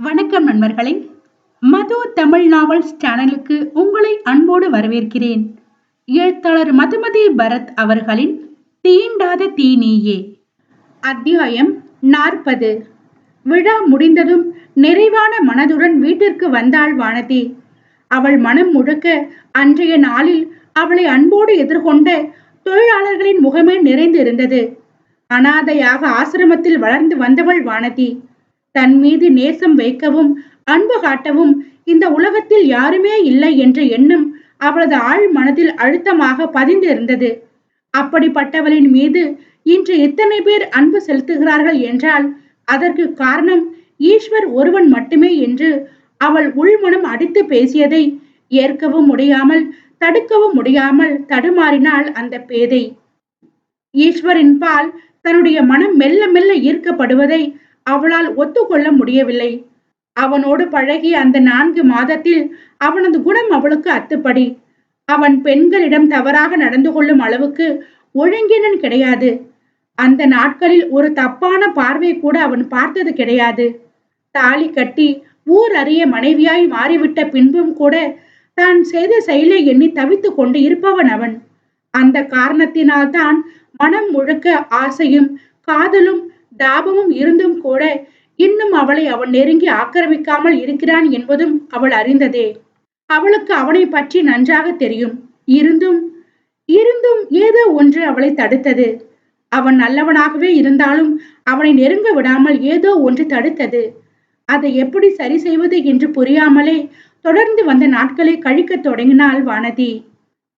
வணக்கம் நண்பர்களே. மது தமிழ் நாவல்ஸ் சேனலுக்கு உங்களை அன்போடு வரவேற்கிறேன். எழுத்தாளர் மதுமதி பரத் அவர்களின் தீண்டாத தீனியே. அத்தியாயம் நாற்பது. விழா முடிந்ததும் நிறைவான மனதுடன் வீட்டிற்கு வந்தாள் வானதி. அவள் மனம் முழுக்க அன்றைய நாளில் அவளை அன்போடு எதிர்கொண்ட தொழிலாளர்களின் முகமே நிறைந்திருந்தது. அனாதையாக ஆசிரமத்தில் வளர்ந்து வந்தவள் வானதி. தன் மீது நேசம் வைக்கவும் அன்பு காட்டவும் இந்த உலகத்தில் யாருமே இல்லை என்ற எண்ணம் அவளது ஆழ் மனதில் அழுத்தமாக பதிந்திருந்தது. அப்படிப்பட்டவளின் மீது இன்று இத்தனை பேர் அன்பு செலுத்துகிறார்கள் என்றால் அதற்கு காரணம் ஈஸ்வர் ஒருவன் மட்டுமே என்று அவள் உள்மனம் அடித்து பேசியதை ஏற்கவும் முடியாமல் தடுக்கவும் முடியாமல் தடுமாறினாள் அந்த பேதை. ஈஸ்வரின் பால் தன்னுடைய மனம் மெல்ல மெல்ல ஈர்க்கப்படுவதை அவளால் ஒத்துக்கொள்ள முடியவில்லை. அவனோடு பழகிய அந்த நான்கு மாதத்தில் அவனது குணம் அவளுக்கு அத்துப்படி. அவன் பெண்களிடம் தவறாக நடந்து கொள்ளும் அளவுக்கு ஒழுங்கினன் கிடையாது. அந்த நாட்களில் ஒரு தப்பான பார்வை கூட அவன் பார்த்தது கிடையாது. தாலி கட்டி ஊர் அறிய மனைவியாய் மாறிவிட்ட பின்பும் கூட தான் செய்த செயலை எண்ணி தவித்து கொண்டு இருப்பவன் அவன். அந்த காரணத்தினால்தான் மனம் முழுக்க ஆசையும் காதலும் தாபமும் இருந்தும் கூட இன்னும் அவளை அவன் நெருங்கி ஆக்கிரமிக்காமல் இருக்கிறான் என்பதும் அவள் அறிந்ததே. அவளுக்கு அவனை பற்றி நன்றாக தெரியும். இருந்தும் இருந்தும் ஏதோ ஒன்று அவளை தடுத்தது. அவன் நல்லவனாகவே இருந்தாலும் அவனை நெருங்க விடாமல் ஏதோ ஒன்று தடுத்தது. அதை எப்படி சரி செய்வது என்று புரியாமலே தொடர்ந்து வந்த நாட்களை கழிக்க தொடங்கினாள் வானதி.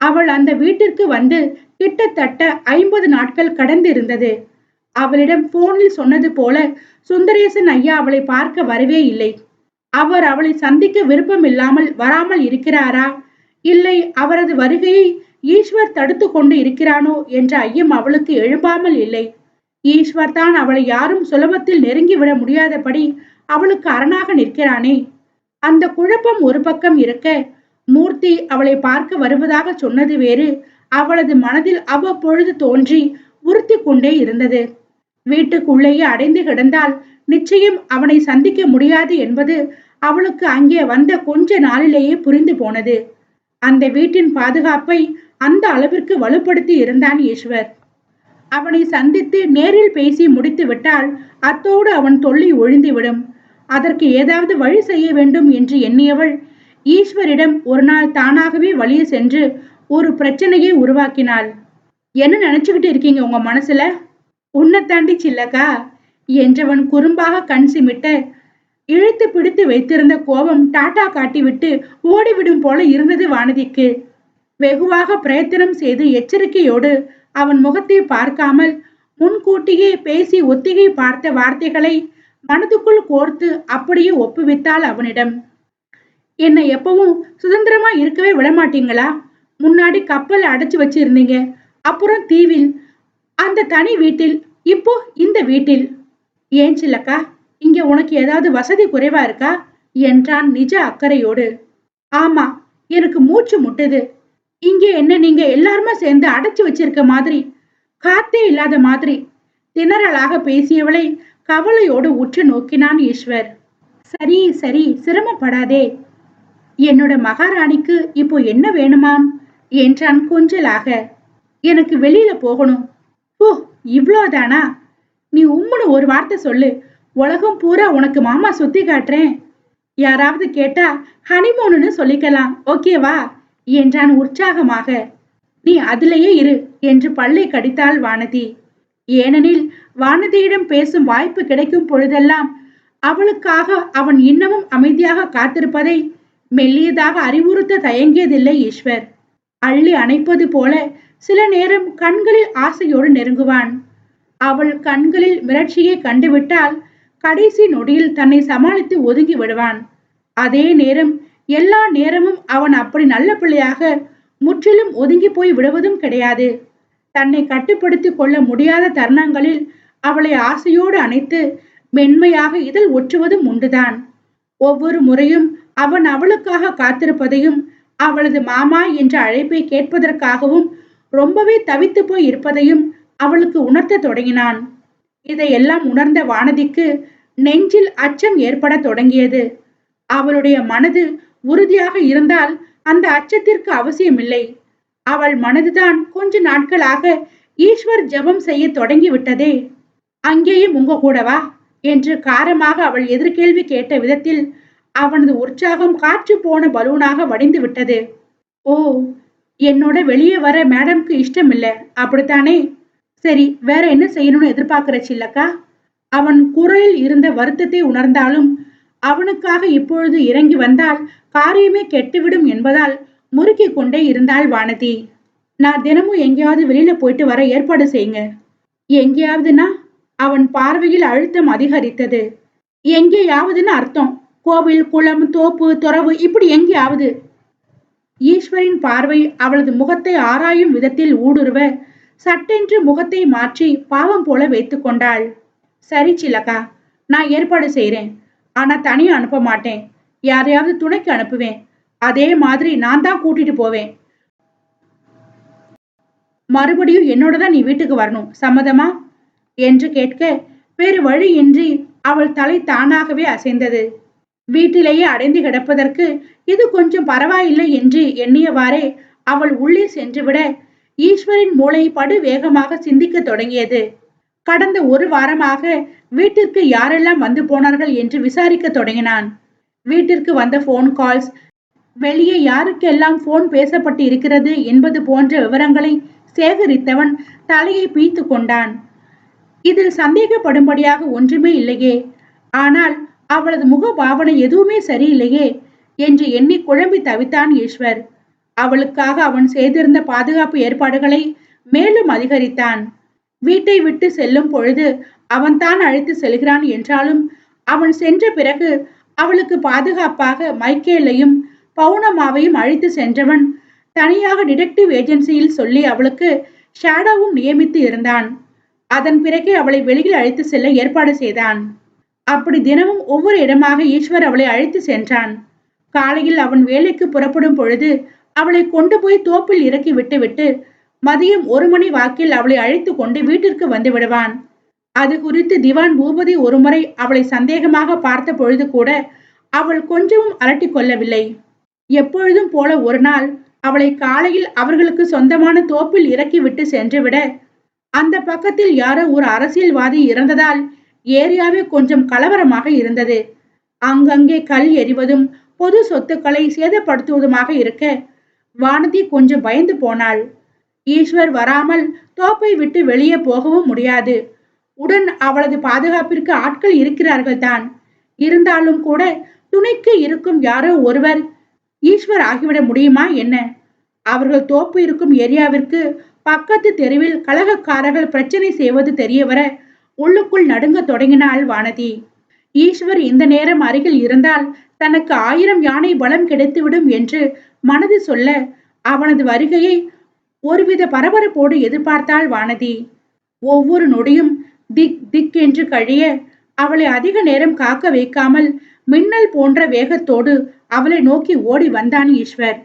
அவள் அந்த வீட்டிற்கு வந்து கிட்டத்தட்ட ஐம்பது நாட்கள் கடந்து இருந்தது அவளிடம் போனில் சொன்னது போல சுந்தரேசன் ஐயா அவளை பார்க்க வரவே இல்லை. அவர் அவளை சந்திக்க விருப்பம் இல்லாமல் வராமல் இருக்கிறாரா? இல்லை அவரது வருகையை ஈஸ்வர் தடுத்து கொண்டு இருக்கிறானோ என்ற ஐயம் அவளுக்கு எழும்பாமல் இல்லை. ஈஸ்வர் தான் அவளை யாரும் சுலபத்தில் நெருங்கிவிட முடியாதபடி அவளுக்கு அரணாக நிற்கிறானே. அந்த குழப்பம் ஒரு பக்கம் இருக்க மூர்த்தி அவளை பார்க்க வருவதாக சொன்னது வேறு அவளது மனதில் அவ்வப்பொழுது தோன்றி உறுத்தி கொண்டே இருந்தது. வீட்டுக்குள்ளேயே அடைந்து கிடந்தால் நிச்சயம் அவனை சந்திக்க முடியாது என்பது அவளுக்கு அங்கே வந்த கொஞ்ச நாளிலேயே புரிந்து போனது. அந்த வீட்டின் பாதுகாப்பை அந்த அளவிற்கு வலுப்படுத்தி இருந்தான் ஈஸ்வர். அவனை சந்தித்து நேரில் பேசி முடித்து விட்டால் அத்தோடு அவன் தொல்லை ஒழிந்துவிடும் அதற்கு ஏதாவது வழி செய்ய வேண்டும் என்று எண்ணியவள் ஈஸ்வரிடம் ஒரு நாள் தானாகவே வழியே சென்று ஒரு பிரச்சனையை உருவாக்கினாள். என்ன நினைச்சுக்கிட்டு இருக்கீங்க உங்க மனசுல? உன்னை தாண்டி சில்லக்கா? என்றவன் குறும்பாக கண் சிமிட்ட இழுத்து பிடித்து வைத்திருந்த கோபம் டாட்டா காட்டிவிட்டு ஓடிவிடும் போல இருந்தது வானதிக்கு. வெகுவாக பிரயத்தனம் செய்து எச்சரிக்கையோடு அவன் முகத்தை பார்க்காமல் முன்கூட்டியே பேசி ஒத்திகை பார்த்த வார்த்தைகளை மனதுக்குள் கோர்த்து அப்படியே ஒப்புவித்தாள் அவனிடம். என்னை எப்பவும் சுதந்திரமா இருக்கவே விட மாட்டீங்களா முன்னாடி கப்பல் அடைச்சு வச்சிருந்தீங்க. அப்புறம் தீவில் அந்த தனி வீட்டில் இப்போ இந்த வீட்டில். ஏன் சில்லக்கா? இங்க உனக்கு ஏதாவது வசதி குறைவா இருக்கா? என்றான் நிஜ அக்கறையோடு. ஆமா எனக்கு மூச்சு முட்டுது. இங்க என்ன நீங்க எல்லாருமே சேர்ந்து அடைச்சு வச்சிருக்க மாதிரி? காத்தே இல்லாத மாதிரி. திணறலாக பேசியவளை கவலையோடு உற்று நோக்கினான் ஈஸ்வர். சரி சரி சிரமப்படாதே. என்னோட மகாராணிக்கு இப்போ என்ன வேணுமாம்? என்றான் கொஞ்சலாக. எனக்கு வெளியில போகணும். ஓ இவ்வளோதானா நீ உம்முன்னு ஒரு வார்த்தை சொல்லு. உலகம் பூரா உனக்கு மாமா சுத்தி காட்டுறேன். யாராவது கேட்டா ஹனிமூனுன்னு சொல்லிக்கலாம். ஓகேவா என்றான் உற்சாகமாக. நீ அதிலேயே இரு என்று பல்லை கடித்தாள் வானதி. ஏனெனில் வானதியிடம் பேசும் வாய்ப்பு கிடைக்கும் பொழுதெல்லாம் அவளுக்காக அவன் இன்னமும் அமைதியாக காத்திருப்பதை மெல்லியதாக அறிவுறுத்த தயங்கியதில்லை ஈஸ்வர். அள்ளி அணைப்பது போல சில நேரம் கண்களில் ஆசையோடு நெருங்குவான். அவள் கண்களில் மிரட்சியை கண்டுவிட்டால் கடைசி நொடியில் தன்னை சமாளித்து ஒதுங்கி விடுவான். அதே நேரம் எல்லா நேரமும் அவன் அப்படி நல்ல பிள்ளையாக முற்றிலும் ஒதுங்கி போய் விடுவதும் கிடையாது. தன்னை கட்டுப்படுத்திக் கொள்ள முடியாத தருணங்களில் அவளை ஆசையோடு அணைத்து மென்மையாக இதில் ஒற்றுவதும் உண்டுதான். ஒவ்வொரு முறையும் அவன் அவளுக்காக காத்திருப்பதையும் அவளது மாமா என்ற அழைப்பை கேட்பதற்காகவும் ரொம்பவே தவித்து போய் இருப்பதையும் அவளுக்கு உணர்த்த தொடங்கினான். இதையெல்லாம் உணர்ந்த வானதிக்கு நெஞ்சில் அச்சம் ஏற்பட தொடங்கியது. அவளுடைய மனது உறுதியாக இருந்தால் அந்த அச்சத்திற்கு அவசியமில்லை. அவள் மனதுதான் கொஞ்ச நாட்களாக ஈஸ்வர் ஜெபம் செய்ய தொடங்கி விட்டதே அங்கேயும் உங்க கூடவா? என்று காரமாக அவள் எதிர்கேள்வி கேட்ட விதத்தில் அவனது உற்சாகம் காற்று போன பலூனாக வடிந்து விட்டது ஓ என்னோட வெளியே வர மேடம்க்கு இஷ்டம் இல்லை அப்படித்தானே? சரி வேற என்ன செய்யணும்னு எதிர்பார்க்கிற சில்லக்கா? அவன் குரலில் இருந்த வருத்தத்தை உணர்ந்தாலும் அவனுக்காக இப்பொழுது இறங்கி வந்தால் காரியமே கெட்டுவிடும் என்பதால் முறுக்கி கொண்டே இருந்தாள் வானதி. நான் தினமும் எங்கேயாவது வெளியில போயிட்டு வர ஏற்பாடு செய்யுங்க. எங்கேயாவதுன்னா? அவன் பார்வையில் அழுத்தம் அதிகரித்தது. எங்கேயாவதுன்னு அர்த்தம். கோவில் குளம் தோப்பு துறவு இப்படி எங்கேயாவது? ஈஸ்வரின் பார்வை அவளது முகத்தை ஆராயும் விதத்தில் ஊடுருவ சட்டென்று முகத்தை மாற்றி பாவம் போல வைத்து கொண்டாள். சரி சிலக்கா நான் ஏற்பாடு செய்கிறேன் ஆனா தனியா அனுப்ப மாட்டேன். யாரையாவது துணைக்கு அனுப்புவேன். அதே மாதிரி நான் தான் கூட்டிட்டு போவேன். மறுபடியும் என்னோட தான் நீ வீட்டுக்கு வரணும். சம்மதமா? என்று கேட்க வேறு வழியின்றி. அவள் தலை தானாகவே அசைந்தது. வீட்டிலேயே அடைந்து கிடப்பதற்கு இது கொஞ்சம் பரவாயில்லை என்று எண்ணியவாறே அவள் உள்ளே சென்றுவிட ஈஸ்வரின் மூளை படு வேகமாக சிந்திக்க தொடங்கியது. கடந்த ஒரு வாரமாக வீட்டிற்கு யாரெல்லாம் வந்து போனார்கள் என்று விசாரிக்க தொடங்கினான். வீட்டிற்கு வந்த போன் கால்ஸ் வெளியே யாருக்கெல்லாம் போன் பேசப்பட்டு இருக்கிறது என்பது போன்ற விவரங்களை சேகரித்தவன் தலையை பீத்து கொண்டான். இதில் சந்தேகப்படும்படியாக ஒன்றுமே இல்லையே. ஆனால் அவளது முக பாவனை எதுவுமே சரியில்லையே. என்று எண்ணி குழம்பி தவித்தான் ஈஸ்வர். அவளுக்காக அவன் செய்திருந்த பாதுகாப்பு ஏற்பாடுகளை மேலும் அதிகரித்தான். வீட்டை விட்டு செல்லும் பொழுது அவன்தான் அழைத்து செல்கிறான் என்றாலும் அவன் சென்ற பிறகு அவளுக்கு பாதுகாப்பாக மைக்கேலையும் பவுனமாவையும் அழைத்து சென்றவன் தனியாக டிடெக்டிவ் ஏஜென்சியில் சொல்லி அவளுக்கு ஷேடோவும் நியமித்து இருந்தான். அதன் பிறகே அவளை வெளியில் அழைத்து செல்ல ஏற்பாடு செய்தான். அப்படி தினமும் ஒவ்வொரு இடமாக ஈஸ்வர் அவளை அழைத்து சென்றான். காலையில் அவன் வேலைக்கு புறப்படும் பொழுது அவளை கொண்டு போய் தோப்பில் இறக்கி விட்டுவிட்டு மதியம் ஒரு மணி வாக்கில் அவளை அழைத்து கொண்டு வீட்டிற்கு வந்து விடுவான். அது குறித்து திவான் பூபதி ஒருமுறை அவளை சந்தேகமாக பார்த்த பொழுது கூட அவள் கொஞ்சமும் அலட்டி கொள்ளவில்லை. எப்பொழுதும் போல ஒரு நாள் அவளை காலையில் அவர்களுக்கு சொந்தமான தோப்பில் இறக்கி விட்டு சென்றுவிட அந்த பக்கத்தில் யாரோ ஒரு அரசியல்வாதி இறந்ததால் ஏரியாவே கொஞ்சம் கலவரமாக இருந்தது. அங்கங்கே கல் எறிவதும் பொது சொத்துக்களை சேதப்படுத்துவதுமாக இருக்க வானதி கொஞ்சம் பயந்து போனாள். ஈஸ்வர் வராமல் தோப்பை விட்டு வெளியே போகவும் முடியாது. உடன் அவளது பாதுகாப்பிற்கு ஆட்கள் இருக்கிறார்கள் தான் இருந்தாலும் கூட துணைக்கு இருக்கும் யாரோ ஒருவர் ஈஸ்வர் ஆகிவிட முடியுமா என்ன? அவர்கள் தோப்பு இருக்கும் ஏரியாவிற்கு பக்கத்து தெருவில் கலகக்காரர்கள் பிரச்சனை செய்வது தெரியவர உள்ளுக்குள் நடுங்க தொடங்கினாள் வானதி. ஈஸ்வர் இந்த நேரம் அருகில் இருந்தால் தனக்கு ஆயிரம் யானை பலம் கிடைத்துவிடும் என்று மனது சொல்ல அவனது வருகையை ஒருவித பரபரப்போடு எதிர்பார்த்தாள் வானதி. ஒவ்வொரு நொடியும் திக் திக் என்று கழிய அவளை அதிக நேரம் காக்க வைக்காமல் மின்னல் போன்ற வேகத்தோடு அவளை நோக்கி ஓடி வந்தான் ஈஸ்வர்.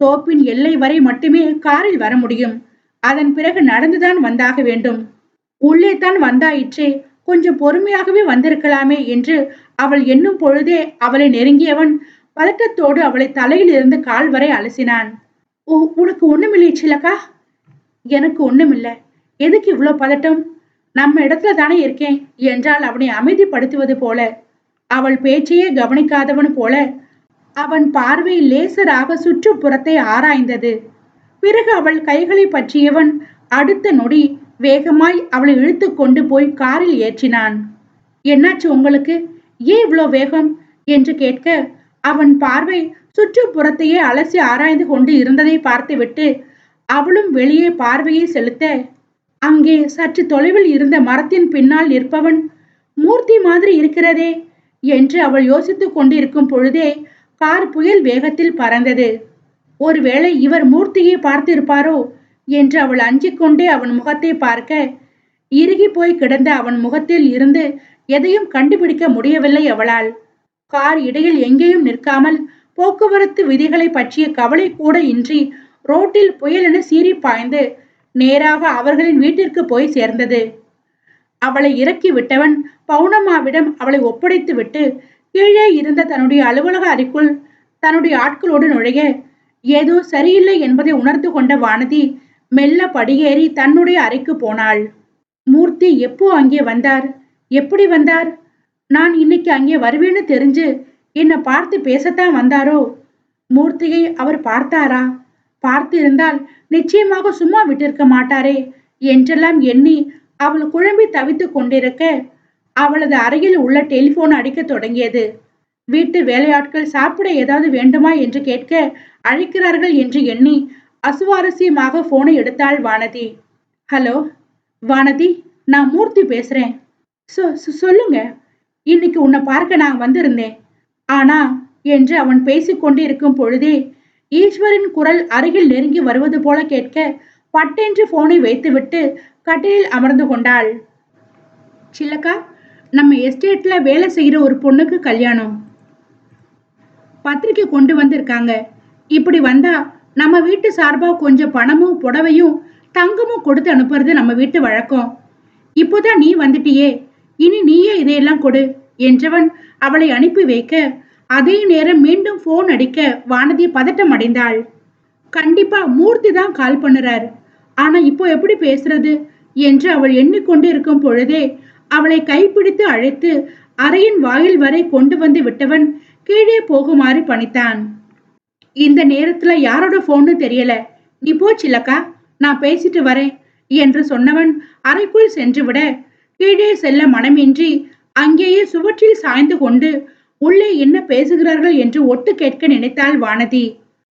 தோப்பின் எல்லை வரை மட்டுமே காரில் வர முடியும். அதன் பிறகு நடந்துதான் வந்தாக வேண்டும். உள்ளே தான் வந்தாயிற்றே கொஞ்சம் பொறுமையாகவே வந்திருக்கலாமே என்று அவள் எண்ணும் பொழுதே அவளை நெருங்கியவன் பதட்டத்தோடு அவளை தலையில் இருந்து கால் வரை அலசினான். ஓ உனக்கு ஒண்ணுமில்லை சிலக்கா எனக்கு ஒண்ணுமில்லை. எதுக்கு இவ்வளோ பதட்டம்? நம்ம இடத்துல தானே இருக்கேன் என்றால் அவனை அமைதிப்படுத்துவது போல. அவள் பேச்சையே கவனிக்காதவன் போல அவன் பார்வை லேசராக சுற்றுப்புறத்தை ஆராய்ந்தது. பிறகு அவள் கைகளை பற்றியவன் அடுத்த நொடி வேகமாய் அவளை இழுத்து கொண்டு போய் காரில் ஏற்றினான். என்னாச்சு உங்களுக்கு? ஏன் இவ்வளோ வேகம்? என்று கேட்க அவன் பார்வை சுற்றுப்புறத்தையே அலசி ஆராய்ந்து கொண்டு இருந்ததை பார்த்துவிட்டு அவளும் வெளியே பார்வையை செலுத்த அங்கே சற்று தொலைவில் இருந்த மரத்தின் பின்னால் நிற்பவன் மூர்த்தி மாதிரி இருக்கிறதே என்று அவள் யோசித்துக் கொண்டிருக்கும் பொழுதே கார் புயல் வேகத்தில் பறந்தது. ஒருவேளை இவர் மூர்த்தியை பார்த்திருப்பாரோ? என்று அவள் அஞ்சிக் கொண்டே அவன் முகத்தை பார்க்க இறுகி போய் கிடந்த அவன் முகத்தில் இருந்து எதையும் கண்டுபிடிக்க முடியவில்லை அவளால். கார் இடையில் எங்கேயும் நிற்காமல் போக்குவரத்து விதிகளை பற்றிய கவலை கூட இன்றி ரோட்டில் புயலென சீறி பாய்ந்து நேராக அவர்களின் வீட்டிற்கு போய் சேர்ந்தது. அவளை இறக்கி விட்டவன் பௌர்ணமாவிடம் அவளை ஒப்படைத்து விட்டு கீழே இருந்த தன்னுடைய அலுவலக அறைக்குள் தன்னுடைய ஆட்களோடு நுழைய ஏதோ சரியில்லை என்பதை உணர்ந்து கொண்ட வானதி மெல்ல படியேறி தன்னுடைய அறைக்கு போனாள். மூர்த்தி எப்போ அங்கே வந்தார்? எப்படி வந்தார்? நான் இன்னைக்கு அங்கே வருவேன்னு தெரிஞ்சு என்னை பார்த்து பேசத்தான் வந்தாரோ? மூர்த்தியை அவர் பார்த்தாரா? பார்த்து இருந்தால் நிச்சயமாக சும்மா விட்டிருக்க மாட்டாரே என்றெல்லாம் எண்ணி அவள் குழம்பி தவித்துக் கொண்டிருக்க அவளது அறையில் உள்ள டெலிபோன் அடிக்க தொடங்கியது. வீட்டு வேலையாட்கள் சாப்பிட ஏதாவது வேண்டுமா? என்று கேட்க அழைக்கிறார்கள் என்று எண்ணி அசுவாரஸ்யமாக போனை எடுத்தாள் வானதி. ஹலோ வானதி நான் மூர்த்தி பேசுறேன். சொல்லுங்க. இன்னைக்கு உன்னை பார்க்க நான் வந்திருந்தேன். ஆனா என்று அவன் பேசிக்கொண்டிருக்கும் பொழுதே ஈஸ்வரின் குரல் அருகில் நெருங்கி வருவது போல கேட்க பட்டென்று போனை வைத்துவிட்டு கட்டிலில் அமர்ந்து கொண்டாள். சில்லக்கா நம்ம எஸ்டேட்ல வேலை செய்கிற ஒரு பொண்ணுக்கு கல்யாணம். பத்திரிக்கை கொண்டு வந்திருக்காங்க. இப்படி வந்தா நம்ம வீட்டு சார்பா கொஞ்சம் பணமும் புடவையும் தங்கமும் கொடுத்து அனுப்புறது நம்ம வீட்டு வழக்கம். இப்போதான் நீ வந்துட்டியே. இனி நீயே இதையெல்லாம் கொடு என்றவன் அவளை அனுப்பி வைக்க அதே நேரம் மீண்டும் போன் அடிக்க வானதி பதட்டம் அடைந்தாள். கண்டிப்பா மூர்த்தி தான் கால் பண்ணுறார். ஆனா இப்போ எப்படி பேசுறது என்று அவள் எண்ணிக்கொண்டு இருக்கும் பொழுதே அவளை கைப்பிடித்து அழைத்து அறையின் வாயில் வரை கொண்டு வந்து விட்டவன் கீழே போகுமாறு பணித்தான். இந்த நேரத்துல யாரோட போன்னு தெரியல. நீ போச்சில்லக்கா நான் பேசிட்டு வரேன் என்று சொன்னவன் அறைக்குள் சென்று விட கீழே செல்ல மனமின்றி அங்கேயே சுவற்றில் சாய்ந்து கொண்டு உள்ளே என்ன பேசுகிறார்கள் என்று ஒட்டு கேட்க நினைத்தாள் வானதி.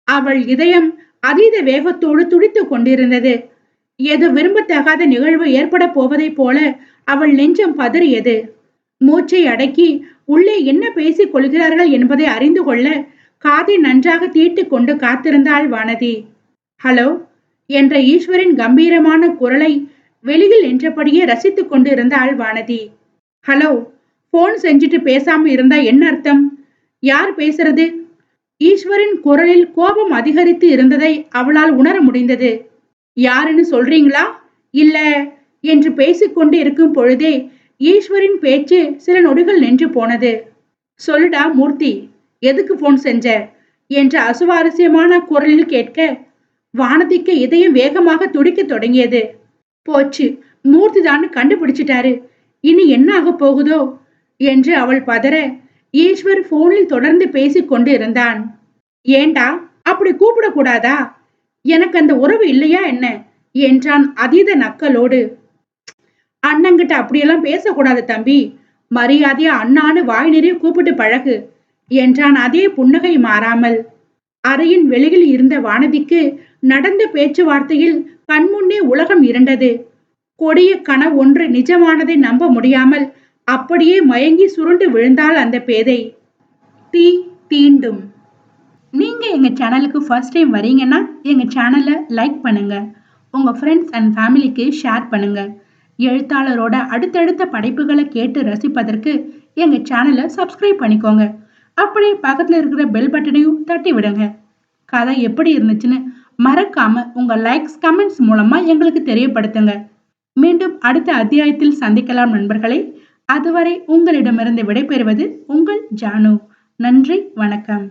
அவள் இதயம் அதீத வேகத்தோடு துடித்துக் கொண்டிருந்தது. ஏதோ விரும்பத்தகாத நிகழ்வு ஏற்பட போவதைப் போல அவள் நெஞ்சம் பதறியது. மூச்சை அடக்கி உள்ளே என்ன பேசிக் கொள்கிறார்கள் என்பதை அறிந்து கொள்ள காதை நன்றாக தீட்டு கொண்டு காத்திருந்தாள் வானதி. ஹலோ என்ற ஈஸ்வரின் கம்பீரமான குரலை வெளியில் நின்றபடியே ரசித்து கொண்டு இருந்தாள் வானதி. ஹலோ போன் செஞ்சுட்டு பேசாம இருந்தா என்ன அர்த்தம்? யார் பேசுறது? ஈஸ்வரின் குரலில் கோபம் அதிகரித்து இருந்ததை அவளால் உணர முடிந்தது. யாருன்னு சொல்றீங்களா? இல்ல என்று பேசிக்கொண்டு இருக்கும் பொழுதே ஈஸ்வரின் பேச்சு சில நொடிகள் நின்று போனது. சொல்லுடா மூர்த்தி எதுக்கு போன் செஞ்ச? என்று அசுவாரஸ்யமான குரலில் கேட்க வானதிக்கு இதயம் வேகமாக துடிக்க தொடங்கியது. போச்சு மூர்த்தி தான் கண்டுபிடிச்சிட்டாரு. இனி என்ன ஆக போகுதோ? என்று அவள் பதற ஈஸ்வர் போனில் தொடர்ந்து பேசிக் கொண்டு இருந்தான் ஏண்டா அப்படி கூப்பிடக்கூடாதா? எனக்கு அந்த உறவு இல்லையா என்ன? என்றான் அதீத நக்கலோடு. அண்ணங்கிட்ட அப்படியெல்லாம் பேசக்கூடாது தம்பி. மரியாதையா அண்ணான்னு வாய் நிறைய கூப்பிட்டு பழகு. என்றான் அதே புன்னகை மாறாமல். அறையின் வெளியில் இருந்த வானதிக்கு நடந்த பேச்சுவார்த்தையில் கண்முன்னே உலகம் இருண்டது. கொடிய கனவு ஒன்று நிஜமானதை நம்ப முடியாமல் அப்படியே மயங்கி சுருண்டு விழுந்தாள் அந்த பேதை. தீ தீண்டும். நீங்க எங்க சேனலுக்கு ஃபர்ஸ்ட் டைம் வரீங்கன்னா எங்க சேனலை லைக் பண்ணுங்க. உங்க ஃப்ரெண்ட்ஸ் அண்ட் ஃபேமிலிக்கு ஷேர் பண்ணுங்க. எழுத்தாளரோட அடுத்தடுத்த படைப்புகளை கேட்டு ரசிப்பதற்கு எங்க சேனலை சப்ஸ்கிரைப் பண்ணிக்கோங்க. அப்படியே பக்கத்துல இருக்கிற பெல் பட்டனையும் தட்டி விடுங்க. கதை எப்படி இருந்துச்சுன்னு மறக்காம உங்க லைக்ஸ் கமெண்ட்ஸ் மூலமா எங்களுக்கு தெரியப்படுத்துங்க. மீண்டும் அடுத்த அத்தியாயத்தில் சந்திக்கலாம் நண்பர்களே. அதுவரை உங்களிடமிருந்து விடைபெறுவது உங்கள் ஜானு. நன்றி வணக்கம்.